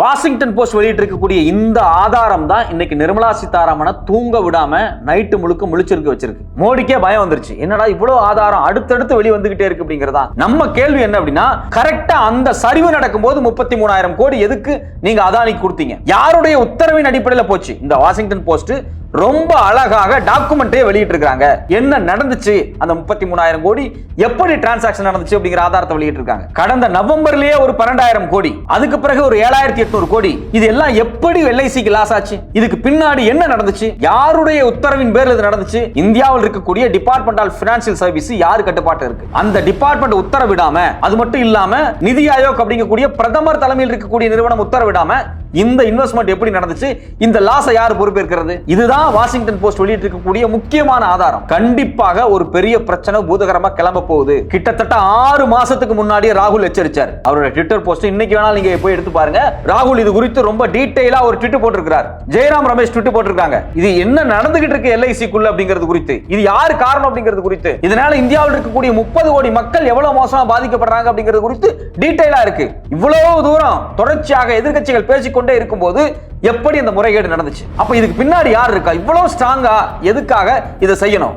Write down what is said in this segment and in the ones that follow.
Washington post வெளியிட்டு இருக்கக்கூடிய இந்த ஆதாரம் தான் இன்னைக்கு நிர்மலா சீதாராமனை தூங்க விடாம நைட்டு முழுக்க முழிச்சிருக்க வச்சிருக்கு. மோடிக்கே பயம் வந்துருச்சு. என்னடா இவ்வளவு ஆதாரம் அடுத்தடுத்து வெளி வந்துகிட்டே இருக்கு அப்படிங்கிறதா? நம்ம கேள்வி என்ன அப்படின்னா கரெக்டா அந்த சரிவு நடக்கும்போது முப்பத்தி மூணாயிரம் கோடி எதுக்கு நீங்க அதானிக்கு கொடுத்தீங்க? யாருடைய உத்தரவின் அடிப்படையில் போச்சு? இந்த வாஷிங்டன் போஸ்ட் ரொம்ப அழகாக டாக்குமெண்ட்டே வெளியிட்டிருக்காங்க என்ன நடந்துச்சு? அந்த முப்பத்தி மூணாயிரம் கோடி எப்படி டிரான்சாக்ஷன் நடந்துச்சு அப்படிங்கிற ஆதாரத்தை வெளியிட்டிருக்காங்க. கடந்த நவம்பர்லயே ஒரு பன்னெண்டாயிரம் கோடி அதுக்கு பிறகு ஒரு ஏழாயிரத்தி எட்நூறு கோடி. இது எல்லாம் எப்படி எல்ஐசிக்கு லாஸ் ஆச்சு? இதுக்கு பின்னாடி என்ன நடந்துச்சு? யாருடைய உத்தரவின் பேர்ல இது நடந்துச்சு? இந்தியாவில் இருக்கக்கூடிய டிபார்ட்மெண்ட் ஆஃப் பினான்சியல் சர்வீஸ் யாரு கட்டுப்பாட்டு இருக்கு? அந்த டிபார்ட்மெண்ட் உத்தரவிடாம அது மட்டும் இல்லாம நிதி ஆயோக் அப்படிங்கக்கூடிய பிரதமர் தலைமையில் இருக்கக்கூடிய நிறுவனம் உத்தரவிடாம இந்த இன்வெஸ்ட்மெண்ட் எப்படி நடந்துச்சு? இந்த லாஸை யார் பொறுப்பேற்கிறது? இதுதான் வாஷிங்டன் போஸ்ட் வெளியிட்டு இருக்கக்கூடிய முக்கியமான ஆதாரம். கண்டிப்பாக ஒரு பெரிய பிரச்சனை பூதகரமா கிளம்ப போகுது. கிட்டத்தட்ட ஆறு மாசத்துக்கு முன்னாடியே ராகுல் எச்சரிச்சார். அவரோட ட்விட்டர் போஸ்ட் இன்னைக்கு வேணாலும் நீங்க போய் எடுத்து பாருங்க. ராகுல் இது குறித்து ரொம்ப டீடைலா ஒரு ட்விட்டு போட்டிருக்கிறார். ஜெயராம் ரமேஷ் ட்விட்டு போட்டிருக்காங்க. இது என்ன நடந்துகிட்டு இருக்கு எல்ஐசிக்குள்ள அப்படிங்கிறது குறித்து? இது யாரு காரணம் அப்படிங்கிறது குறித்து? இதனால இந்தியாவில் இருக்கக்கூடிய முப்பது கோடி மக்கள் எவ்வளவு மோசமா பாதிக்கப்படுறாங்க அப்படிங்கிறது குறித்து டீடைலா இருக்கு. இவ்வளவு தூரம் தொடர்ச்சியாக எதிர்க்கட்சிகள் பேசிக்கொண்டு இருக்கும்போது எப்படி இந்த முறைகேடு நடந்துச்சு? அப்ப இதுக்கு பின்னாடி யார் இருக்கா? இவ்வளவு ஸ்ட்ராங்கா எதுக்காக இதை செய்யணும்?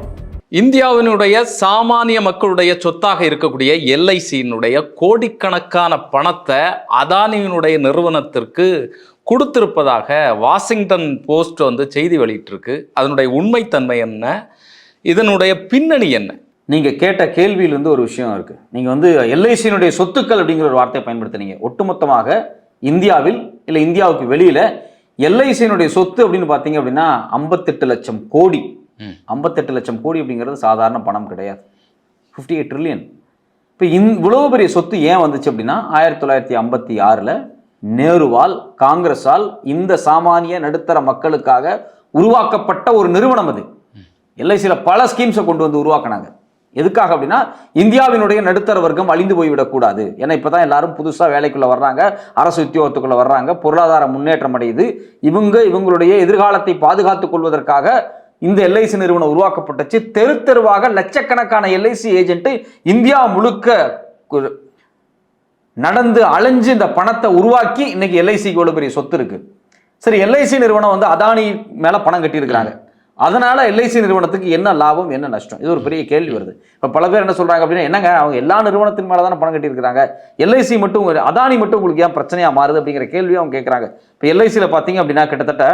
இந்தியாவினுடைய சாமானிய மக்களுடைய சொத்தாக இருக்கக்கூடிய எல்ஐசியினுடைய கோடிக்கணக்கான பணத்தை அதானியினுடைய நிறுவனத்திற்கு கொடுத்திருப்பதாக வாஷிங்டன் போஸ்ட் வந்து செய்தி வெளியிட்டிருக்கு. அதனுடைய உண்மைத்தன்மை என்ன? இதனுடைய பின்னணி என்ன? நீங்க கேட்ட கேள்வியிலிருந்து ஒரு விஷயம் இருக்கு. நீங்க வந்து எல்ஐசியினுடைய சொத்துக்கள் அப்படிங்கிற ஒரு வார்த்தையை பயன்படுத்துனீங்க. ஒட்டுமொத்தமாக இந்தியாவில் இல்லை இந்தியாவுக்கு வெளியில எல்ஐசியினுடைய சொத்து அப்படின்னு பார்த்தீங்க அப்படின்னா ஐம்பத்தெட்டு லட்சம் கோடி. ஐம்பத்தெட்டு லட்சம் கோடி அப்படிங்கிறது சாதாரண பணம் கிடையாது. ஃபிஃப்டி எயிட் ட்ரில்லியன் இப்போ இந் இவ்வளவு பெரிய சொத்து ஏன் வந்துச்சு அப்படின்னா ஆயிரத்தி தொள்ளாயிரத்தி ஐம்பத்தி ஆறில் நேருவால் காங்கிரஸால் இந்த சாமானிய நடுத்தர மக்களுக்காக உருவாக்கப்பட்ட ஒரு நிறுவனம் அது. எல்ஐசியில் பல ஸ்கீம்ஸை கொண்டு வந்து உருவாக்குனாங்க. எதுக்காக அப்படின்னா இந்தியாவினுடைய நடுத்தர வர்க்கம் அழிந்து போய்விடக்கூடாது ஏன்னா இப்போ தான் எல்லாரும் புதுசாக வேலைக்குள்ளே வர்றாங்க அரசு உத்தியோகத்துக்குள்ளே வர்றாங்க பொருளாதார முன்னேற்றம் அடையுது. இவங்க இவங்களுடைய எதிர்காலத்தை பாதுகாத்துக் கொள்வதற்காக இந்த எல்ஐசி நிறுவனம் உருவாக்கப்பட்டுச்சு. தெரு தெருவாக லட்சக்கணக்கான எல்ஐசி ஏஜென்ட் இந்தியா முழுக்க நடந்து அலைஞ்சு இந்த பணத்தை உருவாக்கி இன்னைக்கு எல்ஐசிக்கு இவ்வளவு பெரிய சொத்து இருக்கு. சரி எல்ஐசி நிறுவனம் வந்து அதானி மேலே பணம் கட்டியிருக்கிறாங்க. அதனால எல்ஐசி நிறுவனத்துக்கு என்ன லாபம் என்ன நஷ்டம்? இது ஒரு பெரிய கேள்வி வருது. இப்போ பல பேர் என்ன சொல்றாங்க அப்படின்னா என்னங்க அவங்க எல்லா நிறுவனத்தின் மேல தானே பணம் கட்டியிருக்கிறாங்க? எல்ஐசி மட்டும் அதானி மட்டும் உங்களுக்கு ஏன் பிரச்சனையா மாறுது அப்படிங்கிற கேள்வியும் அவங்க கேட்குறாங்க இப்போ எல்ஐசியில் பார்த்தீங்க அப்படின்னா கிட்டத்தட்ட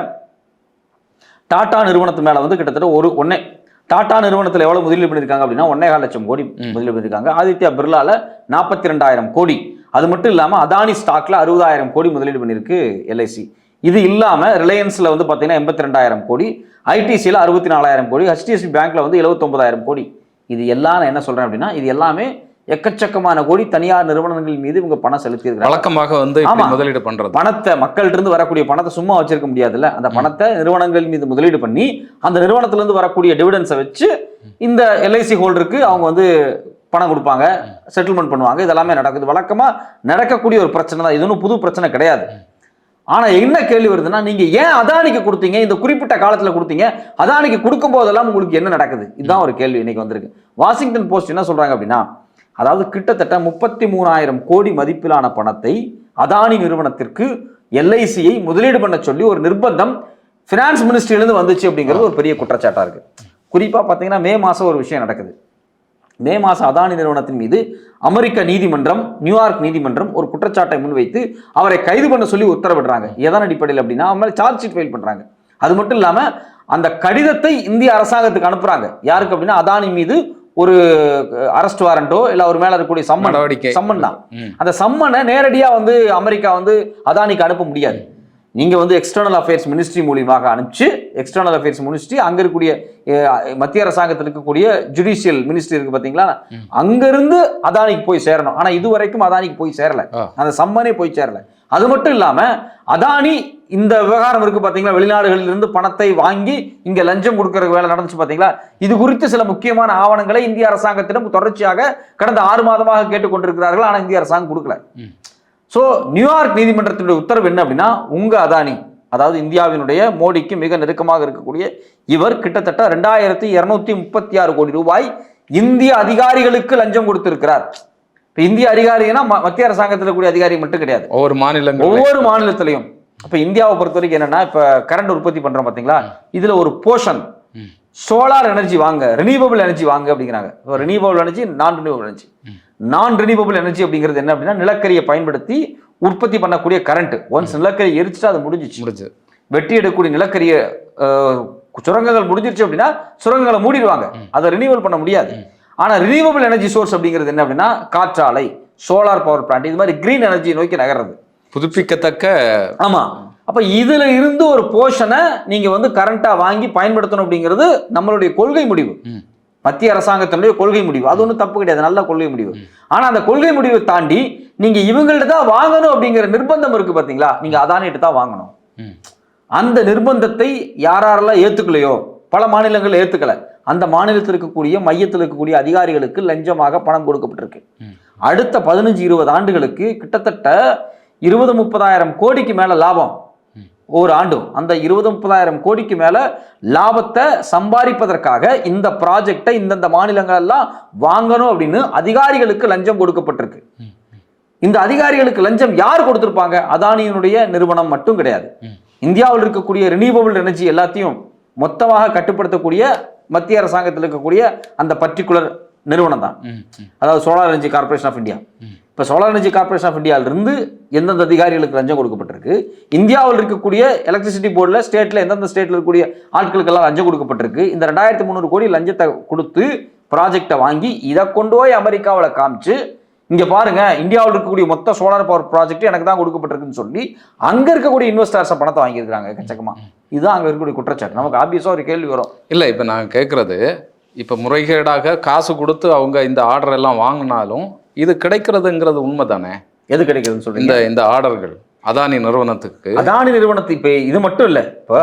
டாடா நிறுவனத்து மேல வந்து கிட்டத்தட்ட ஒரு ஒன்னே டாடா நிறுவனத்தில் எவ்வளவு முதலீடு பண்ணியிருக்காங்க அப்படின்னா ஒன்னே கால் லட்சம் கோடி முதலீடு பண்ணியிருக்காங்க. ஆதித்யா பிர்லால நாற்பத்தி ரெண்டாயிரம் கோடி. அது மட்டும் இல்லாம அதானி ஸ்டாக்ல அறுபதாயிரம் கோடி முதலீடு பண்ணியிருக்கு எல்ஐசி இது இல்லாம ரிலையன்ஸ்ல வந்து பாத்தீங்கன்னா எண்பத்தி ரெண்டாயிரம் கோடி ஐடிசியில் அறுபத்தி நாலாயிரம் கோடி ஹெச்டிஎஃப்சி பேங்க்ல வந்து எழுபத்தொன்பதாயிரம் கோடி. இது எல்லாம் நான் என்ன சொல்றேன் அப்படின்னா இது எல்லாமே எக்கச்சக்கமான கோடி தனியார் நிறுவனங்கள் மீது இவங்க பணம் செலுத்தியிருக்கிறாங்க. வழக்கமாக வந்து. முதலீடு பண்றது. பணத்தை மக்கள்கிட்ட வரக்கூடிய பணத்தை சும்மா வச்சிருக்க முடியாதுல்ல. அந்த பணத்தை நிறுவனங்கள் மீது முதலீடு பண்ணி அந்த நிறுவனத்துல இருந்து வரக்கூடிய டிவிடன்ஸை வச்சு இந்த எல்ஐசி ஹோல்டருக்கு அவங்க வந்து பணம் கொடுப்பாங்க செட்டில்மெண்ட் பண்ணுவாங்க. இதெல்லாமே நடக்குது. வழக்கமா நடக்கக்கூடிய ஒரு பிரச்சனை தான். இது ஒன்றும் புது பிரச்சனை கிடையாது. ஆனா என்ன கேள்வி வருதுன்னா நீங்க ஏன் அதானிக்கு கொடுத்தீங்க? இந்த குறிப்பிட்ட காலத்துல கொடுத்தீங்க. அதானிக்கு கொடுக்கும் போதெல்லாம் உங்களுக்கு என்ன நடக்குது? இதுதான் ஒரு கேள்வி இன்னைக்கு வந்திருக்கு. வாஷிங்டன் போஸ்ட் என்ன சொல்றாங்க அப்படின்னா அதாவது கிட்டத்தட்ட முப்பத்தி மூணாயிரம் கோடி மதிப்பிலான பணத்தை அதானி நிறுவனத்திற்கு எல்ஐசியை முதலீடு பண்ண சொல்லி ஒரு நிர்பந்தம் ஃபினான்ஸ் மினிஸ்ட்ரியிலிருந்து வந்துச்சு அப்படிங்கிறது ஒரு பெரிய குற்றச்சாட்டா இருக்கு. குறிப்பா பார்த்தீங்கன்னா மே மாசம் ஒரு விஷயம் நடக்குது. மே மாதம் அதானி நிறுவனத்தின் மீது அமெரிக்க நீதிமன்றம் நியூயார்க் நீதிமன்றம் ஒரு குற்றச்சாட்டை முன்வைத்து அவரை கைது பண்ண சொல்லி உத்தரவிடுறாங்க எதன் அடிப்படையில் அப்படின்னா அவங்க மேலே சார்ஜ் ஷீட் ஃபைல் பண்றாங்க அது மட்டும் இல்லாம அந்த கடிதத்தை இந்திய அரசாங்கத்துக்கு அனுப்புறாங்க யாருக்கு அப்படின்னா அதானி மீது ஒரு அரெஸ்ட் வாரண்டோ இல்ல அவர் மேல இருக்கக்கூடிய சம்மன். சம்மன் தான். அந்த சம்மனை நேரடியா வந்து அமெரிக்கா வந்து அதானிக்கு அனுப்ப முடியாது நீங்க வந்து எக்ஸ்டர்னல் அஃபேர்ஸ் மினிஸ்ட்ரி மூலியமாக அனுப்பிச்சு எக்ஸ்டர்னல் அஃபேர்ஸ் மினிஸ்ட்ரி அங்க இருக்கக்கூடிய மத்திய அரசாங்கத்தில் இருக்கக்கூடிய ஜுடிஷியல் மினிஸ்ட்ரி இருக்கு பாத்தீங்களா? அங்கிருந்து அதானிக்கு போய் சேரணும். ஆனா இது வரைக்கும் அதானிக்கு போய் சேரல. அந்த சம்மனே போய் சேரல. அது மட்டும் இல்லாம அதானி இந்த விவகாரம் இருக்கு பாத்தீங்களா? வெளிநாடுகளில் இருந்து பணத்தை வாங்கி இங்க லஞ்சம் கொடுக்கிற வேலை நடந்துச்சு பாத்தீங்களா? இது குறித்து சில முக்கியமான ஆவணங்களை இந்திய அரசாங்கத்திடம் தொடர்ச்சியாக கடந்த ஆறு மாதமாக கேட்டுக்கொண்டிருக்கிறார்கள். ஆனா இந்திய அரசாங்கம் கொடுக்கல. சோ நியூயார்க் நீதிமன்றத்தினுடைய உத்தரவு என்ன அப்படின்னா உங்க அதானி அதாவது இந்தியாவினுடைய மோடிக்கு மிக நெருக்கமாக இருக்கக்கூடிய இவர் கிட்டத்தட்ட ரெண்டாயிரத்தி இருநூத்தி முப்பத்தி ஆறு கோடி ரூபாய் இந்திய அதிகாரிகளுக்கு லஞ்சம் கொடுத்திருக்கிறார். இப்போ இந்திய அதிகாரினா மத்திய அரசாங்கத்தில் இருக்கக்கூடிய அதிகாரி மட்டும் கிடையாது. ஒவ்வொரு மாநிலங்கள் ஒவ்வொரு மாநிலத்திலையும். இப்ப இந்தியாவை பொறுத்த வரைக்கும் என்னன்னா இப்ப கரண்ட் உற்பத்தி பண்றோம் பாத்தீங்களா? இதுல ஒரு போர்ஷன் சோலார் எனர்ஜி வாங்க ரினியூவபிள் எனர்ஜி வாங்க அப்படிங்கிறாங்க. Renewable energy non renewable energy non renewable energy அப்படிங்கிறது என்ன அப்படின்னா நிலக்கரியை பயன்படுத்தி உற்பத்தி பண்ணக்கூடிய கரண்ட் ஒன்ஸ் நிலக்கரி எரிச்சுட்டு அது முடிஞ்சிச்சு. முடிஞ்சு வெட்டி எடுக்கக்கூடிய நிலக்கரிய சுரங்கங்கள் முடிஞ்சிருச்சு அப்படின்னா சுரங்கங்களை மூடிடுவாங்க. அதை ரினியூவல் பண்ண முடியாது. ஆனா ரினியூவபிள் எனர்ஜி சோர்ஸ் அப்படிங்கிறது என்ன அப்படின்னா காற்றாலை சோலார் பவர் பிளான்ட் இது மாதிரி கிரீன் எனர்ஜி நோக்கி நகர்றது. புதுப்பிக்கத்தக்க ஆமா. அப்ப இதுல இருந்து ஒரு போர்ஷனை நீங்க வந்து கரண்டா வாங்கி பயன்படுத்தணும் அப்படிங்கிறது நம்மளுடைய கொள்கை முடிவு. மத்திய அரசாங்கத்தினுடைய கொள்கை முடிவு. அது ஒன்றும் தப்பு கிடையாது. நல்ல கொள்கை முடிவு. ஆனா அந்த கொள்கை முடிவை தாண்டி நீங்க இவங்கள்ட்ட தான் வாங்கணும் அப்படிங்கிற நிர்பந்தம் இருக்கு பாத்தீங்களா? நீங்க அதானிட்டு தான் வாங்கணும். அந்த நிர்பந்தத்தை யார் யாரெல்லாம் ஏத்துக்கலையோ பல மாநிலங்கள் ஏத்துக்கல அந்த மாநிலத்தில் இருக்கக்கூடிய மையத்தில் இருக்கக்கூடிய அதிகாரிகளுக்கு லஞ்சமாக பணம் கொடுக்கப்பட்டிருக்கு. அடுத்த பதினஞ்சு இருபது ஆண்டுகளுக்கு கிட்டத்தட்ட இருபது முப்பதாயிரம் கோடிக்கு மேல லாபம். ஒவ்வொரு ஆண்டும் அந்த இருபது முப்பதாயிரம் கோடிக்கு மேல லாபத்தை சம்பாதிப்பதற்காக இந்த ப்ராஜெக்டை இந்தந்த மாநிலங்கள் எல்லாம் வாங்கணும் அப்படின்னு அதிகாரிகளுக்கு லஞ்சம் கொடுக்கப்பட்டிருக்கு. இந்த அதிகாரிகளுக்கு லஞ்சம் யார் கொடுத்திருப்பாங்க? அதானியினுடைய நிறுவனம் மட்டும் கிடையாது. இந்தியாவில் இருக்கக்கூடிய ரினியூவபிள் எனர்ஜி எல்லாத்தையும் மொத்தமாக கட்டுப்படுத்தக்கூடிய மத்திய அரசாங்கத்தில் இருக்கக்கூடிய அந்த பர்டிகுலர் நிறுவனம் தான். அதாவது solar energy corporation of India இப்போ சோலார் எனர்ஜி கார்ப்பரேஷன் ஆஃப் இந்தியாவிலிருந்து எந்தெந்த அதிகாரிகளுக்கு லஞ்சம் கொடுக்கப்பட்டிருக்கு? இந்தியாவில் இருக்கக்கூடிய எலக்ட்ரிசிட்டி போர்டில் ஸ்டேட்டில் எந்தெந்த ஸ்டேட்டில் இருக்கக்கூடிய ஆட்களுக்கெல்லாம் லஞ்சம் கொடுக்கப்பட்டிருக்கு? இந்த ரெண்டாயிரத்தி முந்நூறு கோடி லஞ்சத்தை கொடுத்து ப்ராஜெக்டை வாங்கி இதை கொண்டு போய் அமெரிக்காவில் காமிச்சு இங்கே பாருங்க இந்தியாவில் இருக்கக்கூடிய மொத்த சோலார் பவர் ப்ராஜெக்ட் எனக்கு தான் கொடுக்கப்பட்டிருக்குன்னு சொல்லி அங்கே இருக்கக்கூடிய இன்வெஸ்டர்ஸை பணத்தை வாங்கியிருக்காங்க கச்சக்கமாக இதுதான் அங்கே இருக்கக்கூடிய குற்றச்சாட்டு. நமக்கு ஆப்வியஸாக ஒரு கேள்வி வரும். இல்லை இப்போ நான் கேட்குறது இப்போ முறைகேடாக காசு கொடுத்து அவங்க இந்த ஆர்டர் எல்லாம் வாங்கினாலும் இது கிடைக்கிறதுங்கிறது உண்மை தானே எது கிடைக்குதுன்னு சொல்றீங்க? இந்த இந்த ஆர்டர்கள் அதானி நிறுவனத்துக்கு. அதானி நிறுவனத்தை இப்போ இது மட்டும் இல்லை. இப்போ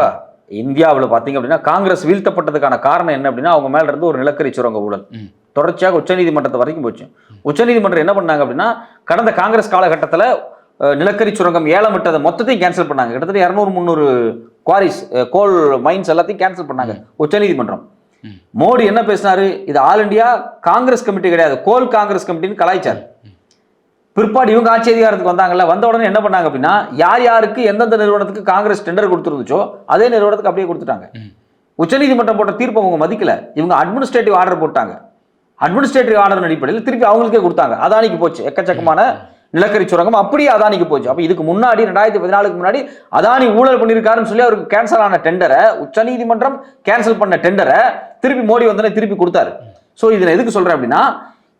இந்தியாவில் பார்த்தீங்க அப்படின்னா காங்கிரஸ் வீழ்த்தப்பட்டதுக்கான காரணம் என்ன அப்படின்னா அவங்க மேல இருந்து ஒரு நிலக்கரி சுரங்க ஊழல். தொடர்ச்சியாக உச்சநீதிமன்றத்தை வரைக்கும் போச்சு. உச்சநீதிமன்றம் என்ன பண்ணாங்க அப்படின்னா கடந்த காங்கிரஸ் காலகட்டத்தில் நிலக்கரி சுரங்கம் ஏலம் விட்டதை மொத்தத்தையும் கேன்சல் பண்ணாங்க. கிட்டத்தட்ட இரநூறு முந்நூறு குவாரிஸ் கோல் மைன்ஸ் எல்லாத்தையும் கேன்சல் பண்ணாங்க. உச்சநீதிமன்றம். மோடி என்ன பேசினாரு? இது ஆல் இந்தியா காங்கிரஸ் கமிட்டி கிடையாது. கோல் காங்கிரஸ் கமிட்டின்னு கலாய்ச்சார். பிற்பாடு இவங்க ஆட்சி அதிகாரத்துக்கு வந்தாங்கல்ல வந்த உடனே என்ன பண்ணாங்க அப்படின்னா யார் யாருக்கு எந்தெந்த நிறுவனத்துக்கு காங்கிரஸ் டெண்டர் கொடுத்துருந்துச்சோ அதே நிறுவனத்துக்கு அப்படியே கொடுத்துட்டாங்க. உச்சநீதிமன்றம் போட்ட தீர்ப்பை அவங்க மதிக்கல. இவங்க அட்மினிஸ்ட்ரேட்டிவ் ஆர்டர் போட்டாங்க. அட்மினிஸ்ட்ரேட்டிவ் ஆர்டர் அடிப்படையில் திருப்பி அவங்களுக்கே கொடுத்தாங்க. அதானிக்கு போச்சு. எக்கச்சக்கமான நிலக்கரி சுரங்கம் அப்படியே அதானிக்கு போச்சு. அப்போ இதுக்கு முன்னாடி ரெண்டாயிரத்தி பதினாலுக்கு முன்னாடி அதானி ஊழல் பண்ணியிருக்காருன்னு சொல்லி அவருக்கு கேன்சல் ஆன டெண்டரை உச்சநீதிமன்றம் கேன்சல் பண்ண டெண்டரை திருப்பி மோடி வந்தோடனே திருப்பி கொடுத்தாரு. ஸோ இதில் எதுக்கு சொல்றேன் அப்படின்னா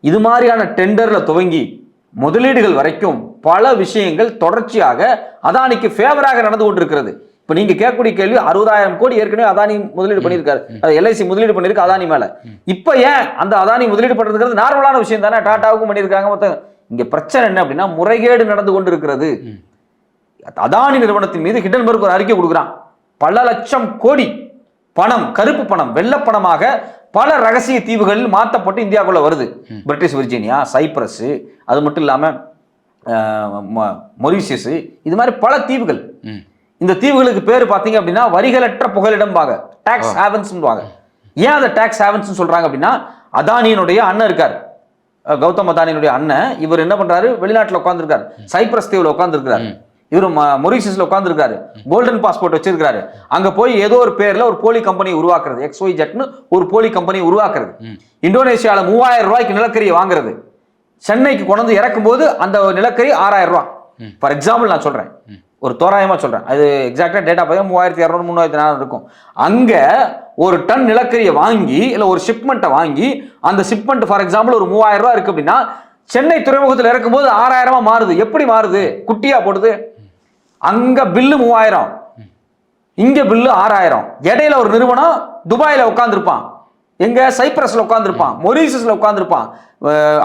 இது மாதிரியான டெண்டர்ல துவங்கி முதலீடுகள் வரைக்கும் பல விஷயங்கள் தொடர்ச்சியாக அதானிக்கு ஃபேவராக நடந்து கொண்டிருக்கிறது. இப்போ நீங்க கேட்கக்கூடிய கேள்வி அறுபதாயிரம் கோடி ஏற்கனவே அதானி முதலீடு பண்ணியிருக்காரு. எல்ஐசி முதலீடு பண்ணியிருக்கு அதானி மேல. இப்போ ஏன் அந்த அதானி முதலீடு பண்றதுங்கிறது நார்மலான விஷயம் தானே. டாட்டாவுக்கும் பண்ணியிருக்காங்க மொத்தம். இங்க பிரச்சனை என்ன அப்படின்னா முறைகேடு நடந்து கொண்டிருக்கிறது. அதானி நிறுவனத்தின் மீது ஹிடன்பர்க் ஒரு அறிக்கை கொடுக்குறான். பல லட்சம் கோடி பணம் கருப்பு பணம் வெள்ளப்பணமாக பல ரகசிய தீவுகளில் மாற்றப்பட்டு இந்தியாவுக்குள்ள வருது. பிரிட்டிஷ் விர்ஜீனியா சைப்ரஸ் அது மட்டும் இல்லாம அஹ், மொ- மொரீஷியஸ் இது மாதிரி பல தீவுகள். இந்த தீவுகளுக்கு பேர் பார்த்தீங்க அப்படின்னா வரிகளற்ற புகலிடம்பாங்க. டாக்ஸ் ஹேவன்ஸ்வாங்க ஏன் அதை டாக்ஸ் ஹேவன்ஸ் சொல்றாங்க அப்படின்னா அதானியினுடைய அண்ணன் இருக்கார். கௌதம் அதானியினுடைய அண்ணன் இவர் என்ன பண்றாரு? வெளிநாட்டுல உட்காந்துருக்காரு சைப்ரஸ் தீவுல உட்காந்துருக்காரு இவர் மொரிஷியஸ்ல உட்காந்துருக்காரு கோல்டன் பாஸ்போர்ட் வச்சிருக்காரு அங்க போய் ஏதோ ஒரு பேர்ல ஒரு போலி கம்பெனி உருவாக்குறது. எக்ஸ் ஒய் ஜெட்னு ஒரு போலி கம்பெனி உருவாக்குறது. இந்தோனேஷியால மூவாயிரம் ரூபாய்க்கு நிலக்கரியை வாங்குறது. சென்னைக்கு கொண்டு வந்து இறக்கும் போது அந்த நிலக்கரி ஆறாயிரம் ரூபாய். ஃபார் எக்ஸாம்பிள் நான் சொல்றேன். ஒரு தோராயமாக சொல்கிறேன் அது எக்ஸாக்டாக டேட்டா பார்த்தா மூவாயிரத்தி இரநூறு மூணாயிரத்தி நானூறு இருக்கும். அங்கே ஒரு டன் நிலக்கரியை வாங்கி இல்லை ஒரு ஷிப்மெண்ட்டை வாங்கி அந்த ஷிப்மெண்ட் ஃபார் எக்ஸாம்பிள் ஒரு மூவாயிரம் ரூபா இருக்குது அப்படின்னா சென்னை துறைமுகத்தில் இறக்கும்போது ஆறாயிரமா மாறுது. எப்படி மாறுது? குட்டியாக போடுது. அங்கே பில்லு மூவாயிரம். இங்கே பில்லு ஆறாயிரம். இடையில ஒரு நிறுவனம் துபாயில் உட்காந்துருப்பான் எங்க சைப்ரஸ்ல உட்காந்துருப்பான் மொரீஷியஸ்ல உட்காந்துருப்பான்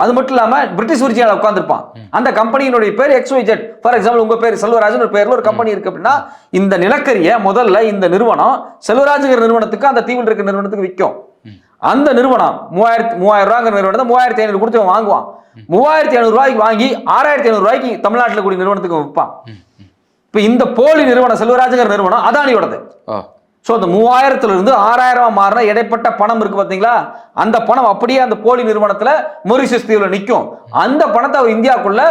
அது மட்டும் இல்லாம பிரிட்டிஷ் விர்ஜினியால உட்காந்துருப்பான் அந்த கம்பெனியினுடைய பேர் X Y Z for example உங்க பேர் செல்வராஜன் ஒரு பேர்ல ஒரு கம்பெனி இருக்கு அப்படின்னா இந்த நிலக்கரியை முதல்ல இந்த நிறுவனம் செல்வராஜுங்கிற நிறுவனத்துக்கு அந்த தீவில் இருக்க நிறுவனத்துக்கு விற்கும். அந்த நிறுவனம் மூவாயிரத்தி மூவாயிரம் ரூபாங்கிற நிறுவனத்தை மூவாயிரத்தி ஐநூறு கொடுத்து வாங்குவான். மூவாயிரத்தி ஐநூறு ரூபாய்க்கு வாங்கி ஆறாயிரத்தி ஐநூறு ரூபாய்க்கு தமிழ்நாட்டில் கூடிய நிறுவனத்துக்கு விற்பான். இப்போ இந்த போலி நிறுவனம் செல்வராஜுங்கிற நிறுவனம் அதானியோடது. ஸோ அந்த மூவாயிரத்துல இருந்து ஆறாயிரம் மாறின இடைப்பட்ட பணம் இருக்கு பாத்தீங்களா அந்த பணம் அப்படியே அந்த போலி நிறுவனத்துல மொரிஷியஸ் தீவுல நிக்கும். அந்த பணத்தை அவர் இந்தியாக்குள்ள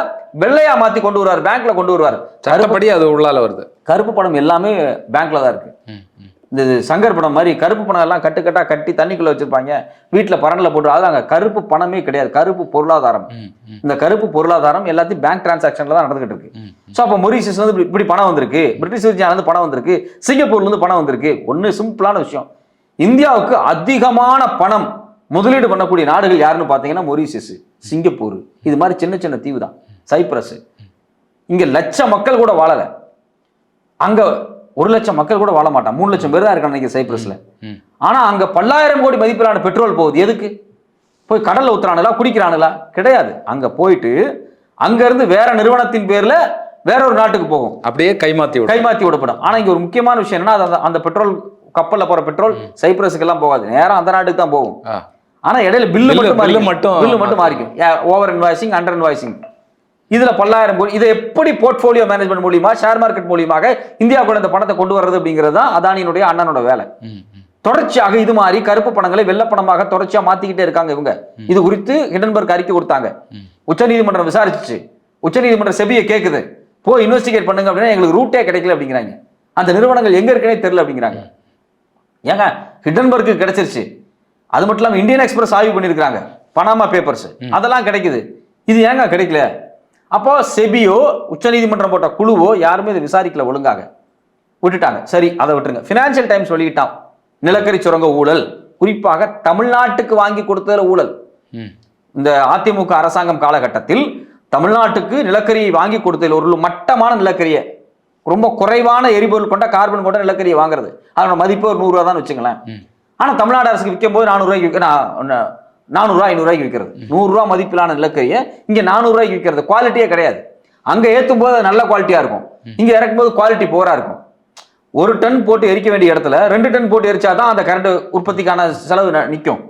வெள்ளையா மாத்தி கொண்டு வருவார் பேங்க்ல கொண்டு வருவார். சட்டப்படி அது உள்ளால வருது. கருப்பு பணம் எல்லாமே பேங்க்ல தான் இருக்கு. ம், ம். இந்த சங்கர் பணம் மாதிரி கருப்பு பணம் எல்லாம் கட்டுக்கட்டா கட்டி தண்ணிக்குள்ள வச்சிருப்பாங்க. வீட்டுல பரண்டல போட்டு அதாங்க கருப்பு பணமே கிடையாது. கருப்பு பொருளாதாரம். இந்த கருப்பு பொருளாதாரம் எல்லாத்தையும் பேங்க் டிரான்சாக்ஷன்ல தான் நடந்துகிட்டு இருக்கு. ஸோ அப்போ மொரிஷியஸ் வந்து இப்படி- இப்படி பணம் வந்திருக்கு. பிரிட்டிஷ் இருந்து பணம் வந்திருக்கு. சிங்கப்பூர்ல இருந்து பணம் வந்திருக்கு. ஒன்று சிம்பிளான விஷயம். இந்தியாவுக்கு அதிகமான பணம் முதலீடு பண்ணக்கூடிய நாடுகள் யாருன்னு பார்த்தீங்கன்னா மொரிஷியஸ் சிங்கப்பூர் இது மாதிரி சின்ன சின்ன தீவு தான். சைப்ரஸ் இங்க லட்ச மக்கள் கூட வாழல. அங்க ஒரு லட்சம் மக்கள் கூட வாழ மாட்டான் மூணு லட்சம் பேர் தான் இருக்காங்க இன்னைக்கு சைப்ரஸ்ல ம். ஆனா அங்க பல்லாயிரம் கோடி மதிப்பிலான பெட்ரோல் போகுது. எதுக்கு? போய் கடல்ல ஊத்துறானுங்களா குடிக்கிறானுங்களா கிடையாது. அங்க போயிட்டு அங்க இருந்து வேற நிறுவனத்தின் பேர்ல வேற ஒரு நாட்டுக்கு போகும். அப்படியே கைமாத்தி கைமாத்தி விடப்படும் ஆனா இங்க ஒரு முக்கியமான விஷயம் என்னன்னா அந்த- பெட்ரோல் கப்பல்ல போற பெட்ரோல் சைப்ரஸுக்கு எல்லாம் போகாது. நேரா அந்த நாட்டுக்கு தான் போகும். ஆனா இடையில பில்லு மட்டும் மாறிக்கும். மட்டும் bill மட்டும் மாறிக்கும். ஓவர் இன்வாய்சிங் அண்டர் இன்வாய்சிங் இதுல பல்லாயிரம் கோடி இதை எப்படி போர்ட்ஃபோலியோ மேனேஜ்மெண்ட் மூலியமா ஷேர் மார்க்கெட் மூலியமாக இந்தியாவுக்குள்ள இந்த பணத்தை கொண்டு வர்றது அப்படிங்கிறது தான் அதானியினுடைய அண்ணனோட வேலை. தொடர்ச்சியாக இது மாதிரி கருப்பு பணங்களை வெள்ளை பணமாக தொடர்ச்சியா மாத்திக்கிட்டே இருக்காங்க இவங்க. இது குறித்து ஹிடன்பர்க் அறிக்கை கொடுத்தாங்க. உச்சநீதிமன்றம் விசாரிச்சுச்சு. உச்சநீதிமன்றம் செபியை கேக்குது. போய் இன்வெஸ்டிகேட் பண்ணுங்க அப்படின்னா எங்களுக்கு ரூட்டே கிடைக்கல அப்படிங்கிறாங்க. அந்த நிறுவனங்கள் எங்க இருக்குன்னே தெரியல அப்படிங்கிறாங்க. ஏங்க ஹிடன்பர்க்கு கிடைச்சிருச்சு. அது மட்டும் இல்லாம இந்தியன் எக்ஸ்பிரஸ் ஆய்வு பண்ணியிருக்காங்க பனாமா பேப்பர்ஸ் அதெல்லாம் கிடைக்குது. இது ஏங்க கிடைக்கல? அப்போ செபியோ உச்சநீதிமன்றம் போட்ட குழுவோ யாருமே இதை விசாரிக்கல ஒழுங்காக. விட்டுட்டாங்க. சரி அதை விட்டுருங்க. ஃபினான்ஷியல் டைம்ஸ் வெளியிட்டான். நிலக்கரி சுரங்க ஊழல். குறிப்பாக தமிழ்நாட்டுக்கு வாங்கி கொடுத்ததுல ஊழல். ம். இந்த அதிமுக அரசாங்கம் காலகட்டத்தில் தமிழ்நாட்டுக்கு நிலக்கரியை வாங்கி கொடுத்ததில் ஒரு மட்டமான நிலக்கரியை ரொம்ப குறைவான எரிபொருள் கொண்ட கார்பன் கொண்ட நிலக்கரியை வாங்குறது. அதோட மதிப்பு ஒரு நூறுரூவா தான் வச்சுங்களேன் ம். ஆனா தமிழ்நாடு அரசுக்கு விற்கும் போது நானூறுரூவாய்க்கு நானூறுரூவா ஐநூறுரூவாய்க்கு விற்கிறது. நூறுரூவா மதிப்பிலான நிலக்கரியை இங்க நானூறுரூவாய்க்கு விற்கிறது. குவாலிட்டியே கிடையாது. அங்க ஏத்தும் போது நல்ல குவாலிட்டியா இருக்கும். இங்க இறக்கும் போது குவாலிட்டி போரா இருக்கும். ஒரு டன் போட்டு எரிக்க வேண்டிய இடத்துல ரெண்டு டன் போட்டு எரிச்சாதான் அந்த கரண்ட் உற்பத்திக்கான செலவு ந- நிக்கும்.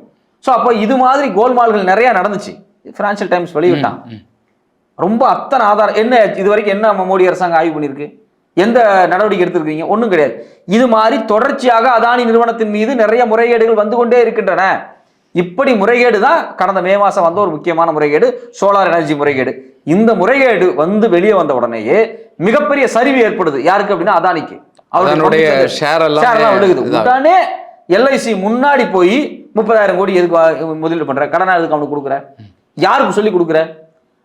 ஸோ அப்போ இது மாதிரி கோல்மால்கள் நிறைய நடந்துச்சு. ஃபினான்ஷியல் டைம்ஸ் வெளியிட்டான். ரொம்ப அத்தனை ஆதாரம் என்ன இது வரைக்கும் என்ன நம்ம மோடி அரசாங்கம் ஆய்வு பண்ணியிருக்கு? எந்த நடவடிக்கை எடுத்திருக்கீங்க? ஒன்றும் கிடையாது. இது மாதிரி தொடர்ச்சியாக அதானி நிறுவனத்தின் மீது நிறைய முறைகேடுகள் வந்து கொண்டே இருக்கின்றன. இப்படி முறைகேடு தான் கடந்த மே மாசம் வந்த ஒரு முக்கியமான முறைகேடு சோலார் எனர்ஜி முறைகேடு. இந்த முறைகேடு வந்து வெளியே வந்த உடனேயே மிகப்பெரிய சரிவு ஏற்படுது. யாருக்கு அப்படின்னா அதானிக்கு. ஷேர் எல்லாம் எல்லாம் விழுகுது. உடனே எல்ஐசி முன்னாடி போய் முப்பதாயிரம் கோடி எதுக்கு முதலீடு பண்ற? கடனா எதுக்கு அவனுக்கு கொடுக்குற? யாருக்கு சொல்லி கொடுக்குற?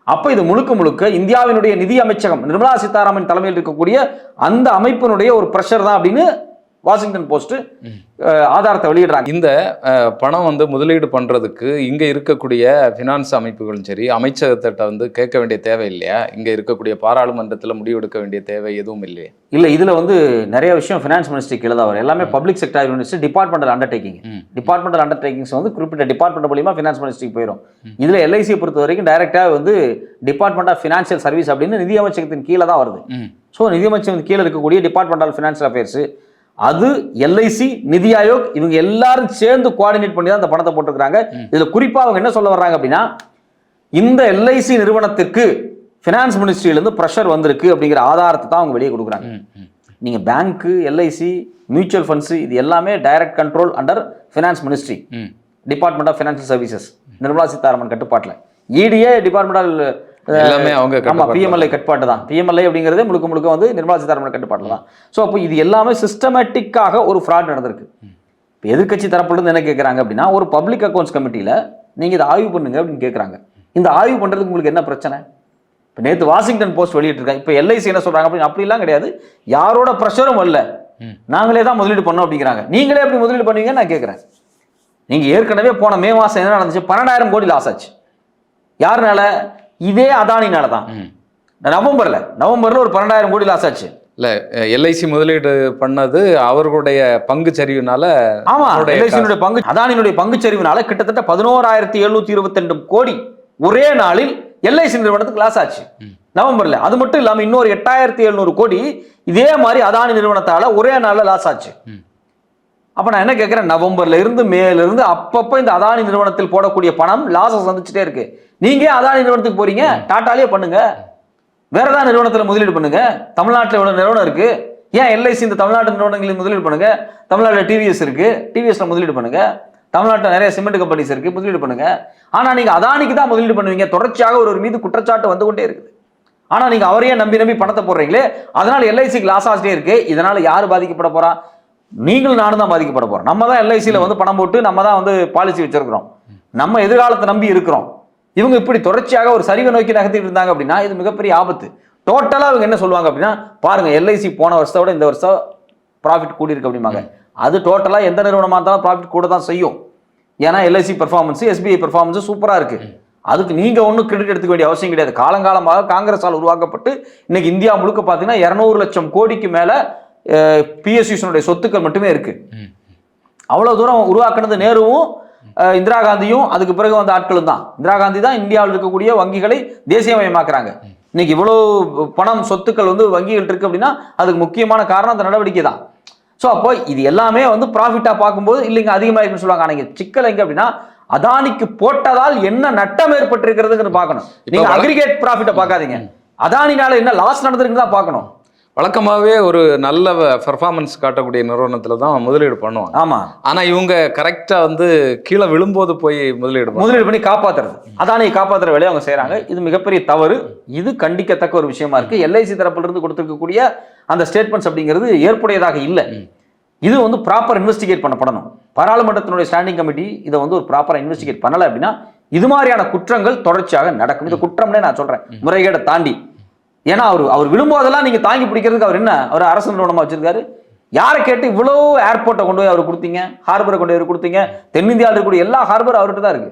அப்போ இது முழுக்க முழுக்க இந்தியாவினுடைய நிதி அமைச்சகம் நிர்மலா சீதாராமன் தலைமையில் இருக்கக்கூடிய அந்த அமைப்பினுடைய ஒரு ப்ரெஷர் தான் அப்படின்னு வாஷிங்டன் போஸ்ட் ஆதாரத்தை வெளியிடுறாங்க. இந்த பணம் வந்து முதலீடு பண்றதுக்கு இங்க இருக்கக்கூடிய ஃபினான்ஸ் அமைப்புகளும் சரி அமைச்சகத்திட்ட வந்து கேட்க வேண்டிய தேவை இல்லையா? இங்க இருக்கக்கூடிய பாராளுமன்றத்துல முடிவெடுக்க வேண்டிய தேவை எதுவும் இல்லையா? இல்ல இதுல வந்து நிறைய விஷயம் ஃபினான்ஸ் மினிஸ்ட்ரிக்கு எழுத வரும். எல்லாமே public sector university departmental undertaking. Departmental undertakings வந்து குறிப்பிட்ட டிபார்ட்மெண்ட் மூலியமா ஃபினான்ஸ் மினிஸ்ட்ரிக்கு போயிடும் இதுல எல்ஐசியை பொறுத்த வரைக்கும் டைரக்டா வந்து டிபார்ட்மெண்ட் ஆஃப் ஃபினான்ஷியல் சர்வீஸ் அப்படின்னு நிதி அமைச்சகத்தின் கீழே தான் வருது. ஸோ நிதி அமைச்சகத்தின் கீழே இருக்கக்கூடிய டிபார்ட்மெண்ட் ஆஃப் ஃபினான்ஷியல் அஃபேர்ஸ் அது எல்ஐசி நிதி ஆயோக் இவங்க எல்லாரும் சேர்ந்து கோஆர்டினேட் பண்ணி தான் இந்த பணத்தை போட்டிருக்காங்க இதுல குறிப்பா அவங்க என்ன சொல்ல வர்றாங்க அப்படின்னா இந்த எல்ஐசி நிறுவனத்திற்கு ஃபினான்ஸ் மினிஸ்ட்ரியிலேருந்து ப்ரெஷர் வந்திருக்கு அப்படிங்கிற ஆதாரத்தை தான் அவங்க வெளியே கொடுக்குறாங்க. ம், ம். நீங்க பேங்க்கு எல்ஐசி மியூச்சுவல் ஃபண்ட்ஸ் இது எல்லாமே direct control under finance ministry department of financial services Nirmala Sitharaman கட்டுப்பாட்டில். இடிஏ டிபார்ட்மெண்டல் எல்லாமே அவங்க ஆமா கட்டுப்பாட்டுல பிஎம்எல்ஐ கட்டுப்பாட்டு தான் பிஎம்எல்ஐ அப்படிங்கிறதே முழுக்க முழுக்க வந்து நிர்மலா சீதாராமன் கட்டுப்பாட்டில் தான் ஸோ அப்போ இது எல்லாமே சிஸ்டமேட்டிக்காக ஒரு ஃப்ராட் நடந்திருக்கு. இப்போ எதிர்க்கட்சி தரப்புலேருந்து என்ன கேட்குறாங்க அப்படின்னா ஒரு பப்ளிக் அக்கௌண்ட்ஸ் கமிட்டியில் நீங்கள் இதை ஆய்வு பண்ணுங்க அப்படின்னு கேட்குறாங்க இந்த ஆய்வு பண்ணுறதுக்கு உங்களுக்கு என்ன பிரச்சனை? இப்போ நேற்று வாஷிங்டன் போஸ்ட் வெளியிட்டிருக்காங்க இப்போ எல்ஐசி என்ன சொல்கிறாங்க அப்படின்னு அப்படிலாம் கிடையாது. யாரோட ப்ரெஷரும் வரல. நாங்களே தான் முதலீடு பண்ணோம் அப்படிங்கிறாங்க. நீங்களே எப்படி முதலீடு பண்ணுவீங்கன்னு நான் கேட்குறேன் நீங்கள் ஏற்கனவே போன மே மாதம் என்ன நடந்துச்சு? பன்னெண்டாயிரம் கோடி லாஸ் ஆச்சு. யாருனால? இதே அதானினால தான். நவம்பர்ல நவம்பர்ல ஒரு பன்னெண்டாயிரம் கோடி லாஸ் ஆச்சு. இல்ல எல்ஐசி முதலீடு பண்ணது அவர்களுடைய பங்கு சரிவுனால ஆமா அவருடைய எல்ஐசியினுடைய பங்கு அதானியினுடைய பங்கு சரிவினால கிட்டத்தட்ட பதினோராயிரத்தி எழுநூத்தி இருபத்தி ரெண்டு கோடி ஒரே நாளில் எல்ஐசி நிறுவனத்துக்கு லாஸ் ஆச்சு. நவம்பர்ல. அது மட்டும் இல்லாம இன்னொரு எட்டாயிரத்தி எழுநூறு கோடி இதே மாதிரி அதானி நிறுவனத்தால ஒரே நாள்ல லாஸ் ஆச்சு. அப்ப நான் என்ன கேட்கிறேன் நவம்பர்ல இருந்து மேல இருந்து அப்பப்ப இந்த அதானி நிறுவனத்தில் போடக்கூடிய பணம் லாஸை சந்திச்சுட்டே இருக்கு. நீங்க அதானி நிறுவனத்துக்கு போறீங்க? டாட்டாலே பண்ணுங்க. வேற ஏதாவது நிறுவனத்துல முதலீடு பண்ணுங்க. தமிழ்நாட்டுல இவ்வளவு நிறுவனம் இருக்கு. ஏன் எல்ஐசி இந்த தமிழ்நாட்டு நிறுவனங்களில் முதலீடு பண்ணுங்க? தமிழ்நாட்டில் டிவிஎஸ் இருக்கு. டிவிஎஸ்ல முதலீடு பண்ணுங்க. தமிழ்நாட்டில் நிறைய சிமெண்ட் கம்பெனிஸ் இருக்கு. முதலீடு பண்ணுங்க. ஆனா நீங்க அதானிக்கு தான் முதலீடு பண்ணுவீங்க. தொடர்ச்சியாக ஒரு மீது குற்றச்சாட்டு வந்து கொண்டே இருக்குது. ஆனா நீங்க அவரையே நம்பி நம்பி பணத்தை போடுறீங்களே அதனால எல்ஐசிக்கு லாஸ் ஆகிட்டே இருக்கு. இதனால யார் பாதிக்கப்பட போறா? நீங்களும் நானும் தான் பாதிக்கப்பட போறோம். நம்ம தான் எல்ஐசியில் வந்து பணம் போட்டு நம்ம தான் வந்து பாலிசி வச்சிருக்கிறோம். நம்ம எதிர்காலத்தை நம்பி இருக்கிறோம். இவங்க இப்படி தொடர்ச்சியாக ஒரு சரிவை நோக்கி நகர்த்திட்டு இருந்தாங்க அப்படின்னா இது மிகப்பெரிய ஆபத்து. டோட்டலாக அவங்க என்ன சொல்லுவாங்க அப்படின்னா பாருங்க எல்ஐசி போன வருஷத்தை விட இந்த வருஷம் ப்ராஃபிட் கூடி இருக்கு அப்படிம்பாங்க. அது டோட்டலாக எந்த நிறுவனமாக இருந்தாலும் ப்ராஃபிட் கூட தான் செய்யும். ஏன்னா எல்ஐசி பெர்ஃபார்மன்ஸ் எஸ்பிஐ பெர்ஃபார்மன்ஸ் சூப்பராக இருக்குது அதுக்கு நீங்கள் ஒன்றும் கிரெடிட் எடுத்துக்க வேண்டிய அவசியம் கிடையாது. காலங்காலமாக காங்கிரஸால் உருவாக்கப்பட்டு இன்னைக்கு இந்தியா முழுக்க பார்த்தீங்கன்னா இரநூறு லட்சம் கோடிக்கு மேலே பிஎஸ்யூஷனுடைய சொத்துக்கள் மட்டுமே இருக்கு. ம். அவ்வளவு தூரம் உருவாக்குனது நேருவும் இந்திரா காந்தியும் அதுக்கு பிறகு வந்த ஆட்களும் தான். இந்திரா காந்தி தான் இந்தியாவில் இருக்கக்கூடிய வங்கிகளை தேசியமயமாக்குறாங்க. இன்னைக்கு இவ்வளவு பணம் சொத்துக்கள் வந்து வங்கிகள் இருக்கு அப்படின்னா அதுக்கு முக்கியமான காரணம் அந்த நடவடிக்கை தான். ஸோ அப்போ இது எல்லாமே வந்து ப்ராஃபிட்டா பார்க்கும்போது இல்லைங்க அதிகமாக இருக்குன்னு சொல்லுவாங்க. ஆனால் சிக்கல் எங்க அப்படின்னா அதானிக்கு போட்டதால் என்ன நட்டம் ஏற்பட்டிருக்கிறதுன்னு பார்க்கணும். நீங்க அக்ரிகேட் ப்ராஃபிட்டை பார்க்காதீங்க. அதானினால என்ன லாஸ் நடந்திருக்குன்னு தான் பார்க்கணும். வழக்கமாகவே ஒரு நல்ல பெர்ஃபார்மன்ஸ் காட்டக்கூடிய நிறுவனத்துல தான் முதலீடு பண்ணுவாங்க. ஆமா. ஆனா இவங்க கரெக்டா வந்து கீழே விழும்போது போய் முதலீடு. முதலீடு பண்ணி காப்பாத்துறது. அதானியை காப்பாத்துற வேலையை அவங்க செய்றாங்க. இது மிகப்பெரிய தவறு. இது கண்டிக்கத்தக்க ஒரு விஷயமா இருக்கு. எல்ஐசி தரப்புல இருந்து கொடுத்திருக்கக்கூடிய அந்த ஸ்டேட்மெண்ட்ஸ் அப்படிங்கிறது ஏற்புடையதாக இல்லை. இது வந்து ப்ராப்பர் இன்வெஸ்டிகேட் பண்ணப்படணும். பாராளுமன்றத்தினுடைய ஸ்டாண்டிங் கமிட்டி இதை வந்து ஒரு ப்ராப்பரா இன்வெஸ்டிகேட் பண்ணல அப்படின்னா இது மாதிரியான குற்றங்கள் தொடர்ச்சியாக நடக்கும். இது குற்றம்னே நான் சொல்றேன். முறைகேடை தாண்டி. ஏன்னா அவர் அவர் விழும்போதெல்லாம் நீங்க தாங்கி பிடிக்கிறதுக்கு அவர் என்ன? அவர் அரசு நிறுவனமா வச்சிருக்காரு. யாரை கேட்டு இவ்வளோ ஏர்போர்ட்டை கொண்டு போய் அவர் கொடுத்தீங்க? ஹார்பரை கொண்டு போய் கொடுத்தீங்க? தென்னிந்தியாவில் இருக்கக்கூடிய எல்லா ஹார்பர் அவர்கிட்ட தான் இருக்கு.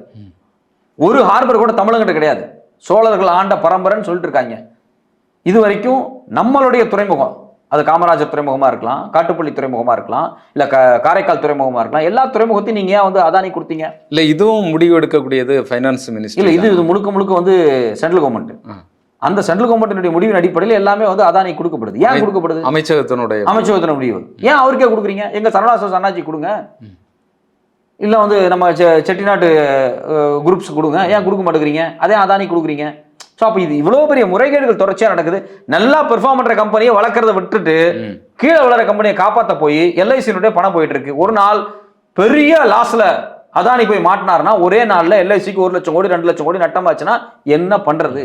ஒரு ஹார்பர் கூட தமிழங்கிட்ட கிடையாது. சோழர்கள் ஆண்ட பரம்பரைன்னு சொல்லிட்டு இருக்காங்க. இது வரைக்கும் நம்மளுடைய துறைமுகம் அது காமராஜர் துறைமுகமா இருக்கலாம் காட்டுப்பள்ளி துறைமுகமா இருக்கலாம் இல்ல க- காரைக்கால் துறைமுகமா இருக்கலாம் எல்லா துறைமுகத்தையும் நீங்க ஏன் வந்து அதானி கொடுத்தீங்க? இல்ல இதுவும் முடிவு எடுக்கக்கூடியது ஃபைனான்ஸ் இல்ல மினிஸ்டர் இது இது முழுக்க முழுக்க வந்து சென்ட்ரல் கவர்மெண்ட். அந்த சென்ட்ரல் கவர்மெண்டினுடைய முடிவின் அடிப்படையில் எல்லாமே வந்து அதானி கொடுக்கப்படுது. ஏன் கொடுக்கப்படுது? அமைச்சகத்தினுடைய அமைச்சகத்தின முடிவு. ஏன் அவருக்கே கொடுக்குறீங்க? எங்க சரணாசஸ் அண்ணாச்சி கொடுங்க. இல்ல வந்து நம்ம செட்டிநாட்டு குரூப்ஸ் கொடுங்க. ஏன் கொடுக்க மாட்டேங்கிறீங்க? அதே அதானி கொடுக்குறீங்க. ஸோ அப்போ இது இவ்வளோ பெரிய முறைகேடுகள் தொடர்ச்சியாக நடக்குது. நல்லா பெர்ஃபார்ம் பண்ற கம்பெனியை வளர்க்குறத விட்டுட்டு. கீழே விளற கம்பெனியை காப்பாற்ற போய் எல்ஐசியினுடைய பணம் போயிட்டு இருக்கு ஒரு நாள் பெரிய லாஸ்ல அதானி போய் மாட்டினாருன்னா ஒரே நாள்ல எல்ஐசிக்கு ஒரு லட்சம் கோடி ரெண்டு லட்சம் கோடி நட்டமாச்சுன்னா என்ன பண்றது?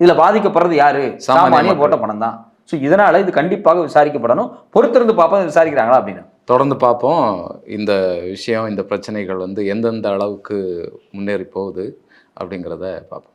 இதுல பாதிக்கப்படுறது யாரு? சாமானிய. போட்ட பணம் தான் ஸோ இதனால இது கண்டிப்பாக விசாரிக்கப்படணும். பொறுத்திருந்து பார்ப்போம் விசாரிக்கிறாங்களா அப்படின்னு. தொடர்ந்து பார்ப்போம். இந்த விஷயம் இந்த பிரச்சனைகள் வந்து எந்தெந்த அளவுக்கு முன்னேறி போகுது அப்படிங்கிறத பார்ப்போம்.